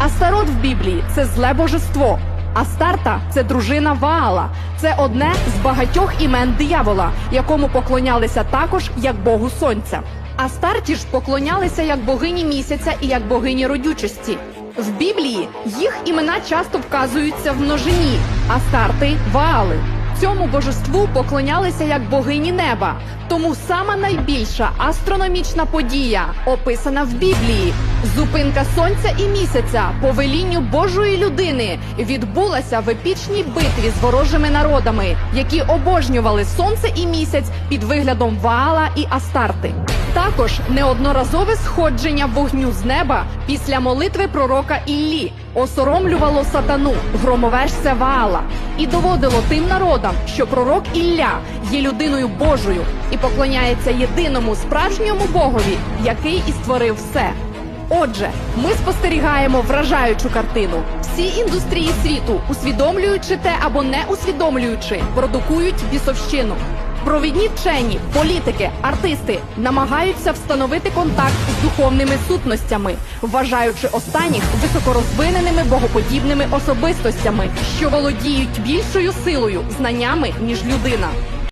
Астарот в Біблії це зле божество. Астарта це дружина Ваала. Це одне з багатьох імен диявола, якому поклонялися також як Богу Сонця. Астарті ж поклонялися як богині місяця і як богині родючості. В Біблії їх імена часто вказуються в множині Астарти, Ваали. Цьому божеству поклонялися як богині неба. Тому сама найбільша астрономічна подія, описана в Біблії, зупинка сонця і місяця по велінню Божої людини, відбулася в епічній битві з ворожими народами, які обожнювали сонце і місяць під виглядом Ваала і Астарти. Також неодноразове сходження вогню з неба після молитви пророка Іллі осоромлювало сатану, громовержця Ваала, і доводило тим народам, що пророк Ілля є людиною Божою і поклоняється єдиному справжньому Богові, який і створив все. Отже, ми спостерігаємо вражаючу картину. Всі індустрії світу, усвідомлюючи те або не усвідомлюючи, продукують бісовщину. Провідні вчені, політики, артисти намагаються встановити контакт з духовними сутностями, вважаючи останніх високорозвиненими богоподібними особистостями, що володіють більшою силою, знаннями ніж людина.